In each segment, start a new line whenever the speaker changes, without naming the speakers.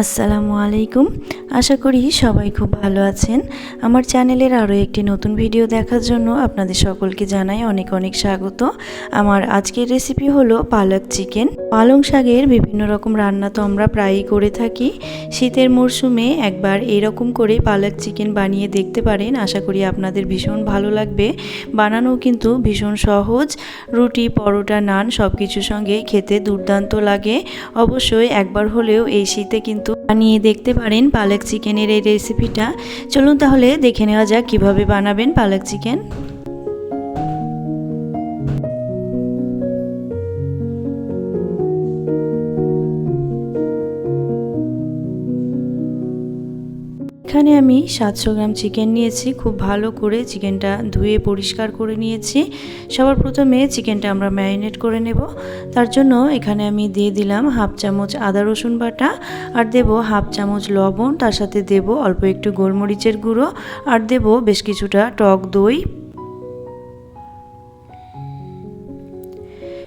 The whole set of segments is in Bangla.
আসসালামু আলাইকুম। আশা করি সবাই খুব ভালো আছেন। আমার চ্যানেলের আরও একটি নতুন ভিডিও দেখার জন্য আপনাদের সকলকে জানাই অনেক অনেক স্বাগত। আমার আজকের রেসিপি হলো পালক চিকেন পালং শাকের বিভিন্ন রকম রান্না তো আমরা প্রায়ই করে থাকি। শীতের মরশুমে একবার এরকম করে পালক চিকেন বানিয়ে দেখতে পারেন। আশা করি আপনাদের ভীষণ ভালো লাগবে। বানানো কিন্তু ভীষণ সহজ। রুটি, পরোটা, নান সব কিছুর সঙ্গে খেতে দুর্দান্ত লাগে। অবশ্যই একবার হলেও এই শীতে কিন্তু বানিয়ে দেখতে পারেন পালক চিকেনের এই রেসিপিটা চলুন তাহলে দেখে নেওয়া যাক কীভাবে বানাবেন পালক চিকেন। এখানে আমি সাতশো গ্রাম চিকেন নিয়েছি, খুব ভালো করে চিকেনটা ধুয়ে পরিষ্কার করে নিয়েছি। সবার প্রথমে চিকেনটা আমরা ম্যারিনেট করে নেব। তার জন্য এখানে আমি দিয়ে দিলাম হাফ চামচ আদা রসুন বাটা, আর দেব হাফ চামচ লবণ, তার সাথে দেব অল্প একটু গোলমরিচের গুঁড়ো, আর দেব বেশ কিছুটা টক দই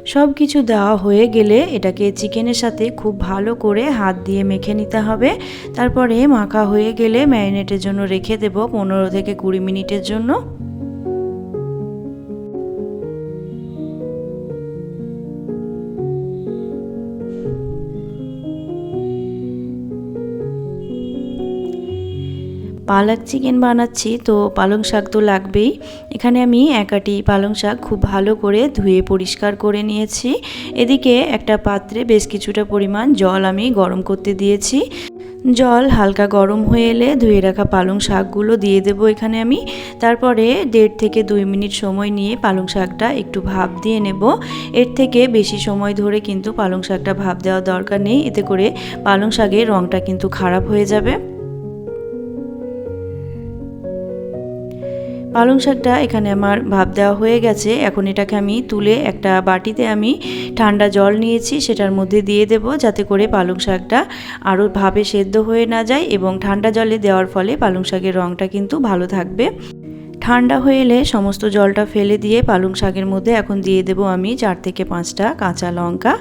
সব কিছু দেওয়া হয়ে গেলে এটাকে চিকেনের সাথে খুব ভালো করে হাত দিয়ে মেখে নিতে হবে। তারপরে মাখা হয়ে গেলে ম্যারিনেটের জন্য রেখে দেব পনেরো থেকে কুড়ি মিনিটের জন্য। পালক চিকেন বানাচ্ছি, তো পালং শাক তো লাগবেই। এখানে আমি একাটি পালং শাক খুব ভালো করে ধুয়ে পরিষ্কার করে নিয়েছি। এদিকে একটা পাত্রে বেশ কিছুটা পরিমাণ জল আমি গরম করতে দিয়েছি। জল হালকা গরম হয়ে এলে ধুয়ে রাখা পালং শাকগুলো দিয়ে দেব এখানে আমি। তারপরে দেড় থেকে দুই মিনিট সময় নিয়ে পালং শাকটা একটু ভাপ দিয়ে নেব। এর থেকে বেশি সময় ধরে কিন্তু পালং শাকটা ভাপ দেওয়ার দরকার নেই, এতে করে পালং শাকের রঙটা কিন্তু খারাপ হয়ে যাবে। পালং শাকটা এখানে আমার ভাপ দেওয়া হয়ে গেছে। এখন এটাকে আমি তুলে একটা বাটিতে আমি ঠান্ডা জল নিয়েছি, সেটার মধ্যে দিয়ে দেব যাতে করে পালং শাকটা আরও ভাবে সেদ্ধ হয়ে না যায় এবং ঠান্ডা জলে দেওয়ার ফলে পালং শাকের রঙটা কিন্তু ভালো থাকবে। ঠান্ডা হয়ে এলে সমস্ত জলটা ফেলে দিয়ে পালং শাকের মধ্যে এখন দিয়ে দেব আমি চার থেকে পাঁচটা কাঁচা লঙ্কা।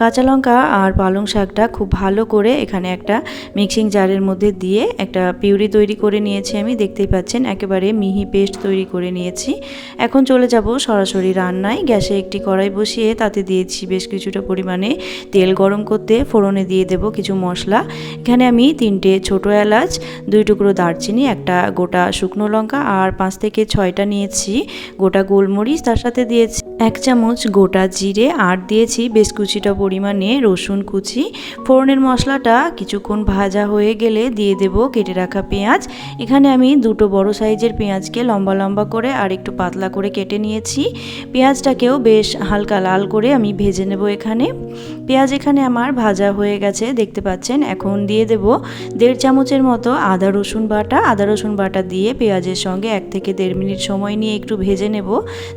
কাঁচা লঙ্কা আর পালং শাকটা খুব ভালো করে এখানে একটা মিক্সিং জারের মধ্যে দিয়ে একটা পিউরি তৈরি করে নিয়েছি আমি। দেখতেই পাচ্ছেন, একেবারে মিহি পেস্ট তৈরি করে নিয়েছি। এখন চলে যাব সরাসরি রান্নায়। গ্যাসে একটি কড়াই বসিয়ে তাতে দিয়েছি বেশ কিছুটা পরিমাণে তেল গরম করতে। ফোড়নে দিয়ে দেব কিছু মশলা। এখানে আমি তিনটে ছোটো এলাচ, দুই টুকরো দারচিনি, একটা গোটা শুকনো লঙ্কা আর পাঁচ থেকে ছয়টা নিয়েছি গোটা গোলমরিচ তার সাথে দিয়েছি। এক চামচ গোটা জিরে, আর দিয়েছি বেশ কুচিটা পরিমাণে রসুন কুচি। ফোড়নের মশলাটা কিছুক্ষণ ভাজা হয়ে গেলে দিয়ে দেব কেটে রাখা পেঁয়াজ। এখানে আমি দুটো বড় সাইজের পেঁয়াজকে লম্বা লম্বা করে আর একটু পাতলা করে কেটে নিয়েছি। পেঁয়াজটাকেও বেশ হালকা লাল করে আমি ভেজে নেব এখানে। পেঁয়াজ এখানে আমার ভাজা হয়ে গেছে, দেখতে পাচ্ছেন? এখন দিয়ে দেব দেড় চামচের মতো আদা রসুন বাটা। আদা রসুন বাটা দিয়ে পেঁয়াজের সঙ্গে এক থেকে দেড় মিনিট সময় নিয়ে একটু ভেজে নেব,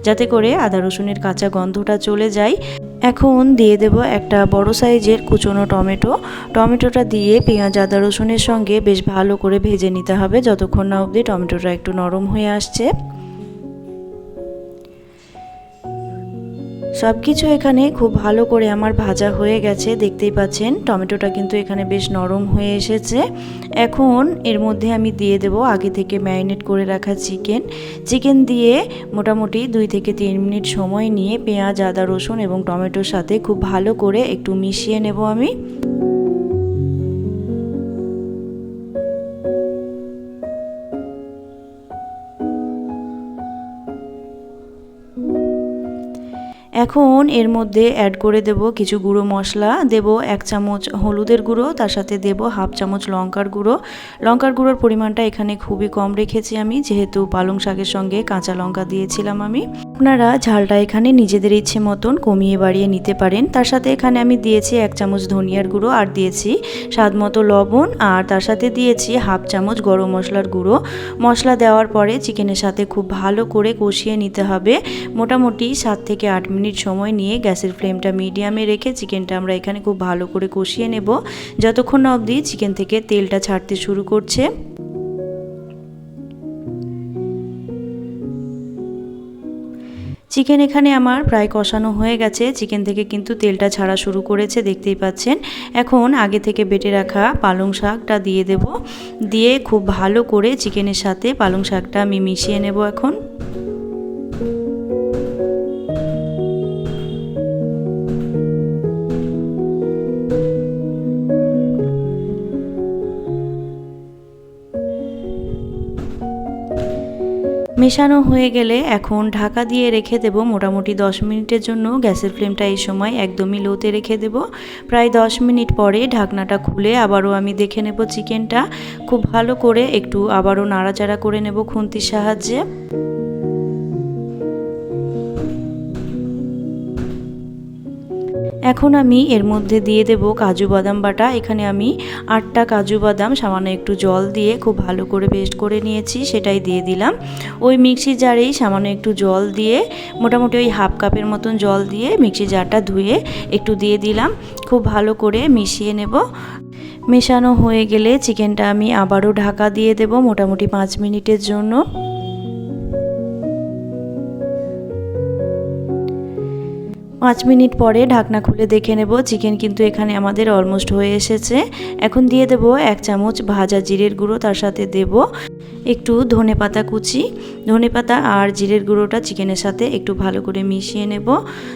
যাতে করে আদা রসুনের কাঁচা গন্ধটা চলে যায়। এখন দিয়ে দেব একটা বড় সাইজের কুচনো টমেটো। টমেটোটা দিয়ে পেঁয়াজ, আদা, রসুনের সঙ্গে বেশ ভালো করে ভেজে নিতে হবে, যতক্ষণ না অবধি টমেটোটা একটু নরম হয়ে আসছে। সব কিছু এখানে খুব ভালো করে আমার ভাজা হয়ে গেছে, দেখতেই পাচ্ছেন। টমেটোটা কিন্তু এখানে বেশ নরম হয়ে এসেছে। এখন এর মধ্যে আমি দিয়ে দেব আগে থেকে ম্যারিনেট করে রাখা চিকেন। চিকেন দিয়ে মোটামুটি দুই থেকে তিন মিনিট সময় নিয়ে পেঁয়াজ, আদা, রসুন এবং টমেটোর সাথে খুব ভালো করে একটু মিশিয়ে নেব আমি। এখন এর মধ্যে অ্যাড করে দেব কিছু গুঁড়ো মশলা, দেব এক চামচ হলুদের গুঁড়ো, তার সাথে দেব হাফ চামচ লঙ্কার গুঁড়ো। লঙ্কার গুঁড়োর পরিমাণটা এখানে খুবই কম রেখেছি আমি, যেহেতু পালং শাকের সঙ্গে কাঁচা লঙ্কা দিয়েছিলাম আমি। আপনারা ঝালটা এখানে নিজেদের ইচ্ছে মতন কমিয়ে বাড়িয়ে নিতে পারেন। তার সাথে এখানে আমি দিয়েছি এক চামচ ধনিয়ার গুঁড়ো আর দিয়েছি স্বাদ মতো লবণ আর তার সাথে দিয়েছি হাফ চামচ গরম মশলার গুঁড়ো। মশলা দেওয়ার পরে চিকেনের সাথে খুব ভালো করে কষিয়ে নিতে হবে। মোটামুটি সাত থেকে আট মিনিট সময় নিয়ে গ্যাসের ফ্লেমটা মিডিয়ামে রেখে চিকেনটা আমরা এখানে খুব ভালো করে কষিয়ে নেব। যতক্ষণ না অবধি চিকেন থেকে তেলটা ছাড়তে শুরু করছে। চিকেন এখানে আমার প্রায় কষানো হয়ে গেছে। চিকেন থেকে কিন্তু তেলটা ছাড়া শুরু করেছে, দেখতেই পাচ্ছেন। এখন আগে থেকে বেটে রাখা পালং শাকটা দিয়ে দেব। দিয়ে খুব ভালো করে চিকেনের সাথে পালং শাকটা আমি মিশিয়ে নেব এখন। মেশানো হয়ে গেলে এখন ঢাকা দিয়ে রেখে দেব মোটামুটি 10 মিনিটের জন্য। গ্যাসের ফ্লেমটা এই সময় একদমই লোতে রেখে দেব। প্রায় 10 মিনিট পরে ঢাকনাটা খুলে আবারও আমি দেখে নেব চিকেনটা। খুব ভালো করে একটু আবারও নাড়াচাড়া করে নেব খুন্তির সাহায্যে। এখন আমি এর মধ্যে দিয়ে দেব কাজু বাদাম বাটা। এখানে আমি আটটা কাজু বাদাম, সামান্য একটু জল দিয়ে খুব ভালো করে পেস্ট করে নিয়েছি, সেটাই দিয়ে দিলাম। ওই মিক্সি জারেই সামান্য একটু জল দিয়ে, মোটামুটি ওই হাফ কাপের মতন জল দিয়ে মিক্সি জারটা ধুয়ে একটু দিয়ে দিলাম। খুব ভালো করে মিশিয়ে নেব। মেশানো হয়ে গেলে চিকেনটা আমি আবারও ঢাকা দিয়ে দেব মোটামুটি পাঁচ মিনিটের জন্য। পাঁচ মিনিট পরে ঢাকনা খুলে দেখে নেব। চিকেন কিন্তু এখানে আমাদের অলমোস্ট হয়ে এসেছে। এখন দিয়ে দেব এক চামচ ভাজা জিরের গুঁড়ো, তার সাথে দেব একটু ধনে পাতা কুচি, ধনে পাতা আর জিরের গুঁড়োটা চিকেনের সাথে একটু ভালো করে মিশিয়ে নেব।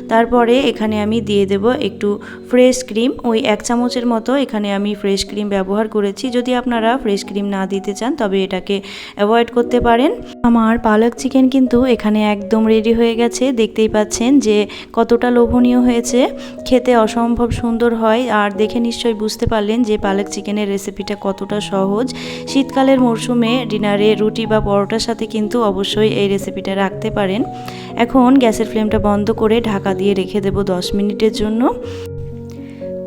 তারপরে এখানে আমি দিয়ে দেব একটু ফ্রেশ ক্রিম ওই এক চামচের মতো এখানে আমি ফ্রেশ ক্রিম ব্যবহার করেছি। যদি আপনারা ফ্রেশ ক্রিম না দিতে চান, তবে এটাকে অ্যাভয়েড করতে পারেন। আমার পালক চিকেন কিন্তু এখানে একদম রেডি হয়ে গেছে। দেখতেই পাচ্ছেন যে কতটা লোভনীয় হয়েছে। খেতে অসম্ভব সুন্দর হয় আর দেখে নিশ্চয়ই বুঝতে পারলেন যে পালক চিকেনের রেসিপিটা কতটা সহজ। শীতকালের মরশুমে ডিনারে রুটি বা পরোটার সাথে কিন্তু অবশ্যই এই রেসিপিটা রাখতে পারেন। এখন গ্যাসের ফ্লেমটা বন্ধ করে ঢাকা দিয়ে রেখে দেবো দশ মিনিটের জন্য।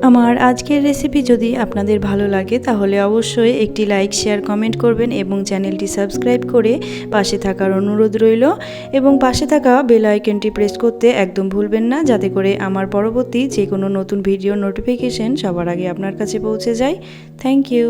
আমার আজকের রেসিপি যদি আপনাদের ভালো লাগে, তাহলে অবশ্যই একটি লাইক শেয়ার কমেন্ট করবেন এবং চ্যানেলটি সাবস্ক্রাইব করে পাশে থাকার অনুরোধ রইল। এবং পাশে থাকা বেল আইকনটি প্রেস করতে একদম ভুলবেন না, যাতে করে আমার পরবর্তী যে কোনো নতুন ভিডিও নোটিফিকেশন সবার আগে আপনার কাছে পৌঁছে যায়। Thank you